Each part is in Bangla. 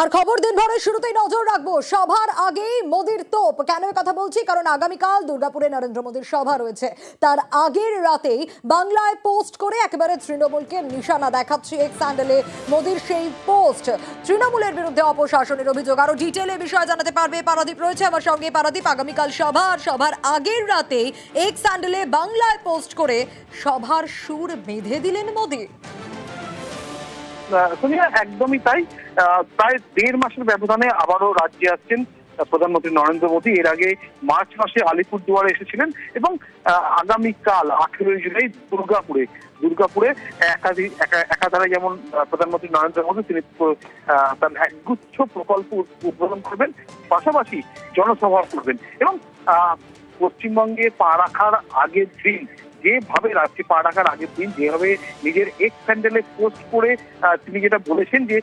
আর খবর দিন ভরের শুরুতেই নজর রাখব, সভার আগেই মোদির তোপ। কেন কথা বলছি? কারণ আগামীকাল দুর্গাপুরে নরেন্দ্র মোদীর সভা রয়েছে। তার আগের রাতেই বাংলায় পোস্ট করে একেবারে তৃণমূলকে নিশানা দেখাচ্ছে এক স্যান্ডেলে মোদির সেই পোস্ট। তৃণমূলের বিরুদ্ধে অপশাসনের অভিযোগ। আরও ডিটেলে বিষয় জানাতে পারবে পারাদীপ রয়েছে। আমার সঙ্গে পারাদীপ, আগামীকাল সভা আর সভার আগের রাতেই এক স্যান্ডেলে বাংলায় পোস্ট করে সভার সুর বেঁধে দিলেন মোদী। সোনিয়া একদমই তাই। প্রায় দেড় মাসের ব্যবধানে আবারও রাজ্যে আসছেন প্রধানমন্ত্রী নরেন্দ্র মোদী। এর আগে মার্চ মাসে আলিপুরদুয়ারে এসেছিলেন এবং আগামীকাল আঠেরোই জুলাই দুর্গাপুরে দুর্গাপুরে একাধিক একা- একাধারে যেমন প্রধানমন্ত্রী নরেন্দ্র মোদী, তিনি তার একগুচ্ছ প্রকল্প উদ্বোধন করবেন, পাশাপাশি জনসভা করবেন। এবং পশ্চিমবঙ্গে পা রাখার আগের দিন যেভাবে রাজ্যে পা রাখার আগের দিন যেভাবে নিজের এক স্যান্ডেলে পোস্ট করে তিনি যেটা বলেছেন যে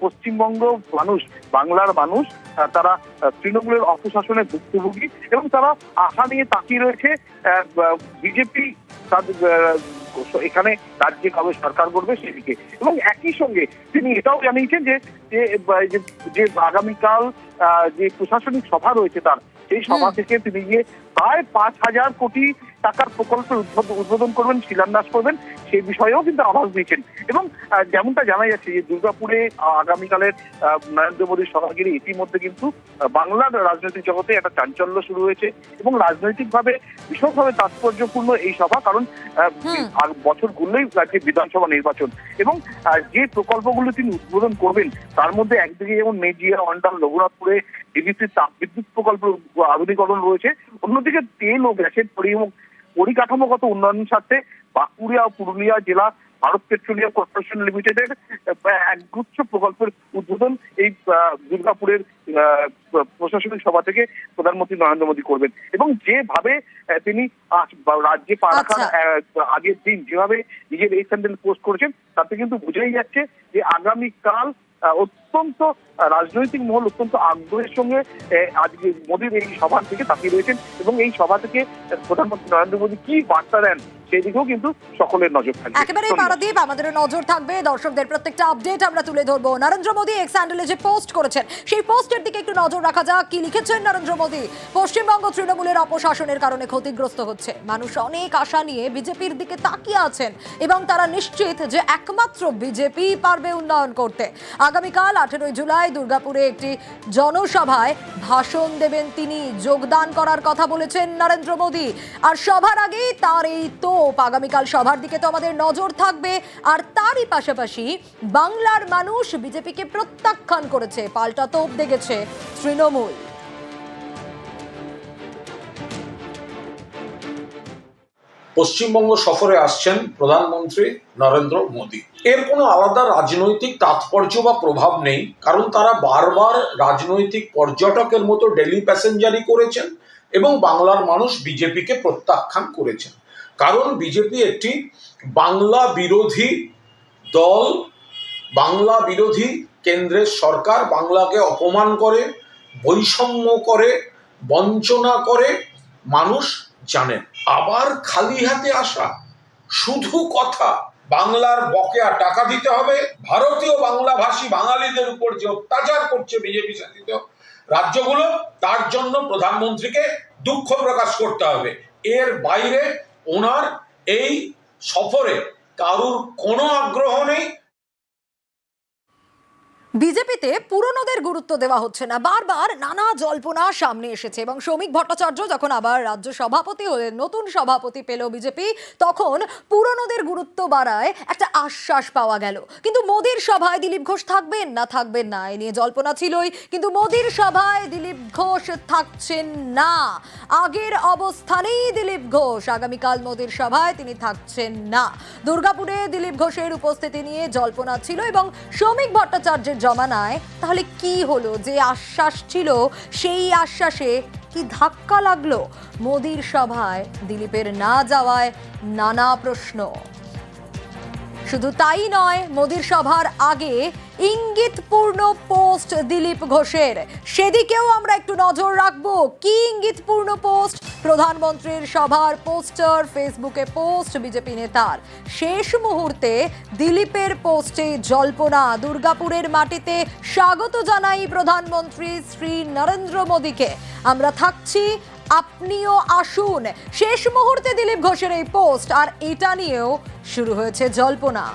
পশ্চিমবঙ্গ মানুষ বাংলার মানুষ তারা তৃণমূলের অপশাসনে ভুক্তভোগী এবং তারা আশা নিয়ে তাকিয়ে রয়েছে বিজেপি তাদের এখানে রাজ্যে কবে সরকার করবে সেদিকে। এবং একই সঙ্গে তিনি এটাও জানিয়েছেন যে যে আগামীকাল আহ, যে প্রশাসনিক সভা রয়েছে তার সেই সভা থেকে তিনি গিয়ে প্রায় পাঁচ হাজার কোটি টাকার প্রকল্পের উদ্বোধন করবেন শিলান্যাস করবেন সেই বিষয়েও কিন্তু আভাস দিয়েছেন। এবং যেমনটা জানা যাচ্ছে যে দুর্গাপুরে আগামীকালের নরেন্দ্র মোদীর সভাগিরি ইতিমধ্যে কিন্তু বাংলার রাজনৈতিক জগতে একটা চাঞ্চল্য শুরু হয়েছে এবং রাজনৈতিকভাবে ভীষণভাবে তাৎপর্যপূর্ণ এই সভা কারণ আর বছর ঘুরলেই রাজ্যে বিধানসভা নির্বাচন। এবং যে প্রকল্পগুলো তিনি উদ্বোধন করবেন তার মধ্যে একদিকে যেমন মেজিয়া অন্ডাল রঘুনাথপুরে ডিভিসির তাপ বিদ্যুৎ প্রকল্প আধুনিকরণ রয়েছে অন্যদিকে তেল ও গ্যাসের পরিকাঠামোগত উন্নয়নের স্বার্থে বাঁকুড়া ও পুরুলিয়া জেলা ভারত পেট্রোলিয়াম কর্পোরেশন লিমিটেডের একগুচ্ছ প্রকল্পের উদ্বোধন এই দুর্গাপুরের প্রশাসনিক সভা থেকে প্রধানমন্ত্রী নরেন্দ্র মোদী করবেন এবং যেভাবে তিনি রাজ্যে পা রাখার আচ্ছা। আগের দিন যেভাবে নিজের এই স্যান্ডেল পোস্ট করেছেন তাতে কিন্তু বোঝাই যাচ্ছে যে আগামীকাল অত্যন্ত রাজনৈতিক মহল অত্যন্ত আগ্রহের সঙ্গে আজকে মোদীর এই সভা থেকে তাকিয়ে রয়েছেন এবং এই সভা থেকে প্রধানমন্ত্রী নরেন্দ্র মোদী কি বার্তা দেন? সেই দিকেও কিন্তু সকলের নজর থাকবে। একেবারে পারাদীপ আমাদের নজর থাকবে। দর্শকদের প্রত্যেকটা আপডেট আমরা তুলে ধরবো। নরেন্দ্র মোদী এক্স হ্যান্ডেলে যে পোস্ট করেছেন সেই পোস্টের দিকে একটু নজর রাখা যাক। কি লিখেছেন নরেন্দ্র মোদী? পশ্চিমবঙ্গ তৃণমূলের অপশাসনের কারণে ক্ষতিগ্রস্ত হচ্ছে। মানুষ অনেক আশা নিয়ে বিজেপির দিকে তাকিয়ে আছেন এবং তারা নিশ্চিত যে একমাত্র বিজেপি পারবে উন্নয়ন করতে। আগামীকাল আঠেরোই জুলাই দুর্গাপুরে একটি জনসভায় ভাষণ দেবেন তিনি। যোগদান করার কথা বলেছেন নরেন্দ্র মোদী। আর সভার আগেই তার এই তোপ আগামীকাল সভার দিকে তো আমাদের নজর থাকবে। আর তারই পাশাপাশি বাংলার মানুষ বিজেপিকে প্রত্যাখ্যান করেছে, পাল্টা তোপ দেখেছে তৃণমূল। পশ্চিমবঙ্গ সফরে আসছেন প্রধানমন্ত্রী নরেন্দ্র মোদী। এর কোনো আলাদা রাজনৈতিক তাৎপর্য বা প্রভাব নেই, কারণ তারা বারবার রাজনৈতিক পর্যটকের মতো ডেলি প্যাসেঞ্জারি করেছেন এবং বাংলার মানুষ বিজেপিকে প্রত্যাখ্যান করেছেন। কারণ বিজেপি একটি বাংলা বিরোধী দল, বাংলা বিরোধী কেন্দ্রের সরকার, বাংলাকে অপমান করে, বৈষম্য করে, বঞ্চনা করে মানুষ জানেন আবার খালি হাতে আসা, শুধু কথা, বাংলার বকেয়া টাকা দিতে হবে, ভারতীয় বাংলাভাষী বাঙালিদের উপর যে অত্যাচার করছে বিজেপি শাসিত রাজ্যগুলো, তার জন্য প্রধানমন্ত্রীকে দুঃখ প্রকাশ করতে হবে। এর বাইরে ওনার এই সফরে কারুর কোনো আগ্রহ নেই বিজেপিতে পুরনোদের গুরুত্ব দেওয়া হচ্ছে না। বারবার নানা জল্পনা সামনে এসেছে এবং শ্রমিক ভট্টাচার্য যখন আবার রাজ্য সভাপতি হলেন নতুন সভাপতি পেল বিজেপি, তখন পুরনোদের গুরুত্ব বাড়ায় একটা আশ্বাস পাওয়া গেল। কিন্তু মোদির সভায় দিলীপ ঘোষ থাকবেন না থাকবেন না, এ নিয়ে জল্পনা ছিলই। কিন্তু মোদির সভায় দিলীপ ঘোষ থাকছেন না। আগের অবস্থানেই দিলীপ ঘোষ, আগামীকাল মোদির সভায় তিনি থাকছেন না। দুর্গাপুরে দিলীপ ঘোষের উপস্থিতি নিয়ে জল্পনা ছিল এবং শ্রমিক ভট্টাচার্যের জমানায়, তাহলে কি হলো? যে আশ্বাস ছিল, সেই আশ্বাসে কি ধাক্কা লাগল? মোদির সভায় দিলীপের না যাওয়ায় নানা প্রশ্ন। শুধু তাই নয়, মোদীর সভার আগে ইঙ্গিতপূর্ণ পোস্ট দিলীপ ঘোষের। সেদিকেও আমরা একটু নজর রাখব। কি ইঙ্গিতপূর্ণ পোস্ট? প্রধানমন্ত্রীর সভার পোস্টার, ফেসবুকে পোস্ট, বিজেপি নেতার। শেষ মুহূর্তে দিলীপের পোস্টে জল্পনা। দুর্গাপুরের মাটিতে স্বাগত জানাই প্রধানমন্ত্রী শ্রী নরেন্দ্র মোদীকে। আমরা থাকছি আপনিও আসুন। শেষ মুহূর্তে দিলীপ ঘোষের এই পোস্ট, আর এটা নিয়েও শুরু হয়েছে জল্পনা।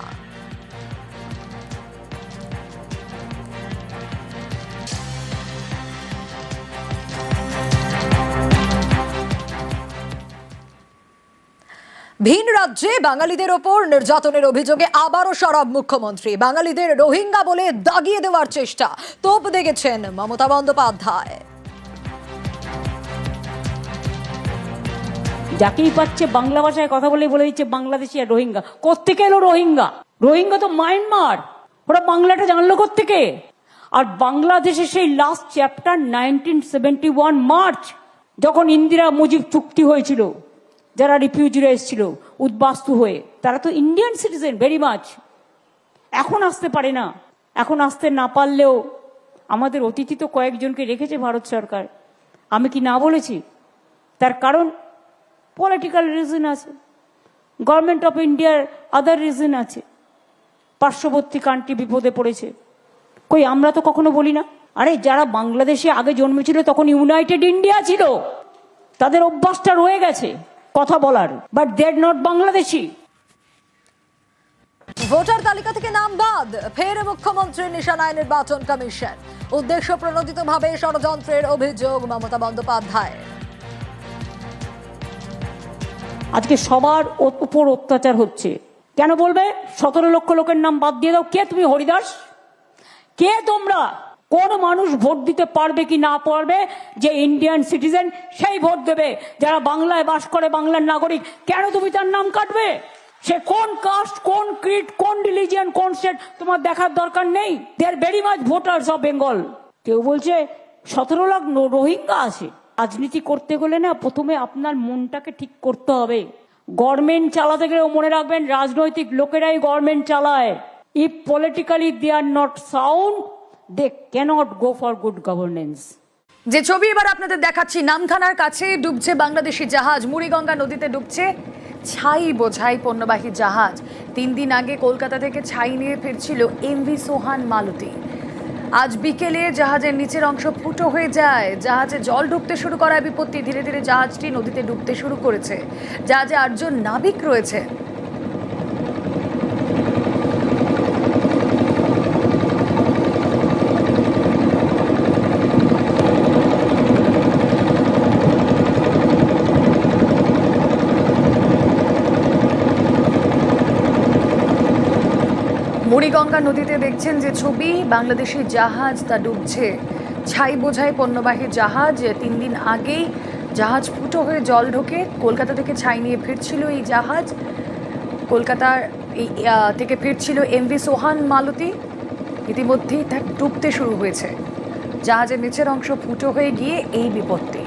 ভিন রাজ্যে বাঙালিদের ওপর নির্যাতনের অভিযোগে আবারও সরব মুখ্যমন্ত্রী। বাঙালিদের রোহিঙ্গা বলে দাগিয়ে দেওয়ার চেষ্টা। তোপ দেখেছেন মমতা বন্দ্যোপাধ্যায়। যাকেই পাচ্ছে বাংলা ভাষায় কথা বলে বলে দিচ্ছে বাংলাদেশি আর রোহিঙ্গা। কোত্থেকে এলো রোহিঙ্গা? রোহিঙ্গা তো মায়ানমার। ওরা বাংলাটা জানলো কোত্থেকে? আর বাংলাদেশে সেই last chapter nineteen seventy one March, যখন ইন্দিরা মুজিব চুক্তি হয়েছিল, যারা রিফিউজিরা এসেছিল, উদ্বাস্তু হয়ে, তারা তো ইন্ডিয়ান সিটিজেন ভেরি মাচ এখন আসতে পারে না। এখন আসতে না পারলেও আমাদের অতিথি তো কয়েকজনকে রেখেছে ভারত সরকার। আমি কি না বলেছি? তার কারণ পলিটিক্যাল রিজন আছে। গভর্নমেন্ট অফ ইন্ডিয়ার আদার রিজন আছে। পার্শ্ববর্তী কান্ট্রি বিপদে পড়েছে। কই, আমরা তো কখনো বলি না? আরে, যারা বাংলাদেশে আগে জন্মেছিল তখন ইউনাইটেড ইন্ডিয়া ছিল। তাদের অভ্যাসটা রয়ে গেছে, কথা বলার। বাট দেড় নট বাংলাদেশি ভোটার তালিকা থেকে নাম বাদ, ফের মুখ্যমন্ত্রীর নিশানায় নির্বাচন কমিশন। উদ্দেশ্য প্রণোদিতভাবে ষড়যন্ত্রের অভিযোগ মমতা বন্দ্যোপাধ্যায় আজকে সবার উপর অত্যাচার হচ্ছে। কেন বলবে? সতেরো লক্ষ লোকের নাম বাদ দিয়ে দাও। কে তুমি, হরিদাস? কে তোমরা? কোন মানুষ ভোট দিতে পারবে কি না পারবে? যে ইন্ডিয়ান সিটিজেন সেই ভোট দেবে। যারা বাংলায় বাস করে, বাংলার নাগরিক, কেন তুমি তার নাম কাটবে? সে কোন কাস্ট কোন ক্রিট কোন রিলিজিয়ান কোন স্টেট তোমার দেখার দরকার নেই। There very much voters of Bengal কেউ বলছে, সতেরো লাখ রোহিঙ্গা আছে। রাজনীতি করতে গেলে না প্রথমে আপনার মনটাকে ঠিক করতে হবে। গভর্নমেন্ট চালাতে গেলেও মনে রাখবেন রাজনৈতিক লোকেরাই গভর্নমেন্ট চালায়। If politically they are not sound they cannot go for good governance যে ছবি এবার আপনাদের দেখাচ্ছি, নামখানার কাছে ডুবছে বাংলাদেশি জাহাজ। মুড়িগঙ্গা নদীতে ডুবছে ছাই বোঝাই পণ্যবাহী জাহাজ। তিন দিন আগে কলকাতা থেকে ছাই নিয়ে ফিরছিল এমভি সোহান মালতী। আজ বিকেলে জাহাজের নিচের অংশ ফুটো হয়ে যায়। জাহাজে জল ঢুকতে শুরু করায় বিপত্তি। ধীরে ধীরে জাহাজটি নদীতে ডুবতে শুরু করেছে। জাহাজে আটজন নাবিক রয়েছে। মুড়িগঙ্গা নদীতে দেখছেন যে ছবি, বাংলাদেশি জাহাজ তা ডুবছে। ছাই বোঝাই পণ্যবাহী জাহাজ তিন দিন আগেই জাহাজ ফুটো হয়ে জল ঢোকে। কলকাতা থেকে ছাই নিয়ে ফিরছিল এই জাহাজ। কলকাতার এই থেকে ফিরছিল এমভি সোহান মালতী। ইতিমধ্যেই তা ডুবতে শুরু হয়েছে। জাহাজের নিচের অংশ ফুটো হয়ে গিয়ে এই বিপত্তি।